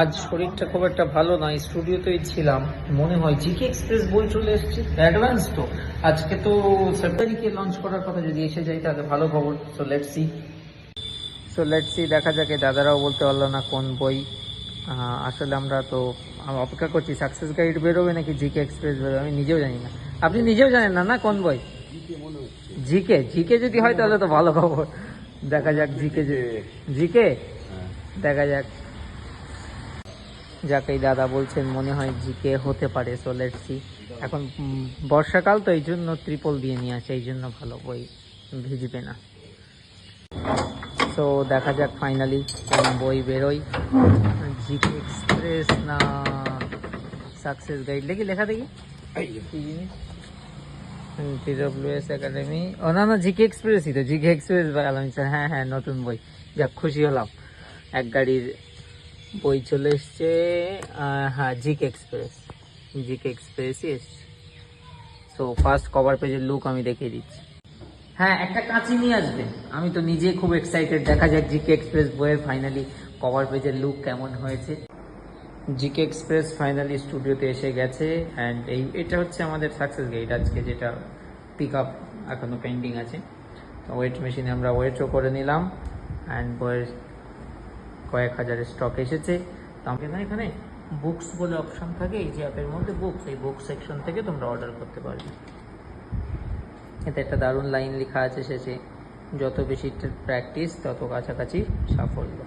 আজ শরীরটা খুব একটা ভালো নয় স্টুডিওতেই ছিলাম। মনে হয় জিকে এক্সপ্রেস বই চলে এসেছে অ্যাডভান্স তো। আজকে তো সেপ্টারিকে লঞ্চ করার কথা যদি এসে যায় তাহলে ভালো খবর। So let's see so let's see দেখা যাকে দাদারাও বলতে পারল না কোন বই। আসলে আমরা তো অপেক্ষা করছি সাকসেস গাইড বেরোবে নাকি জিকে এক্সপ্রেস বেরোবে আমি নিজেও জানি না। আপনি নিজেও জানেন না না কোন বই? জিকে জিকে যদি হয় তাহলে তো ভালো খবর। দেখা যাক জিকে জিকে দেখা যাক। যাকে দাদা বলছেন, মনে হয় জিকে হতে পারে সো লেটস এখন বর্ষাকাল তো এই জন্য ত্রিপল দিয়ে নিয়ে আসে, এই জন্য ভালো বই ভিজবে না। তো দেখা যাক ফাইনালি কোন বই বেরোয়। জিকে এক্সপ্রেস না সাকসেস গাইড লেখি লেখা দেখি। একাডেমি ও, না না, জিকে এক্সপ্রেসই তো এক্সপ্রেস হ্যাঁ হ্যাঁ নতুন বই। যাক, খুশি হলাম। এক গাড়ির বই চলে এসছে হ্যাঁ জিকে এক্সপ্রেস। জিকে এক্সপ্রেসই এসছে। সো ফার্স্ট কভার পেজের লুক আমি দেখিয়ে দিচ্ছি। হ্যাঁ একটা কাঁচি নিয়ে আসবেন আমি তো নিজে খুব এক্সাইটেড দেখা যাক জিকে এক্সপ্রেস বইয়ের ফাইনালি কভার পেজের লুক কেমন হয়েছে। জিকে এক্সপ্রেস ফাইনালি স্টুডিওতে এসে গেছে। অ্যান্ড এই, এটা হচ্ছে আমাদের সাকসেস গেট আজকে, যেটা পিক আপ এখনও পেন্ডিং আছে। তো ওয়েট মেশিনে আমরা ওয়েটও করে নিলাম। অ্যান্ড বইয়ের কয়েক হাজার স্টক এসেছে। তো না এখানে বুকস বলে অপশন থাকে, এই যে অ্যাপের মধ্যে বুকস এই বুক সেকশন থেকে তোমরা অর্ডার করতে পারবে। এতে একটা দারুণ লাইন লেখা আছে শেষে যত বেশি প্র্যাকটিস তত কাছাকাছি সাফল্য।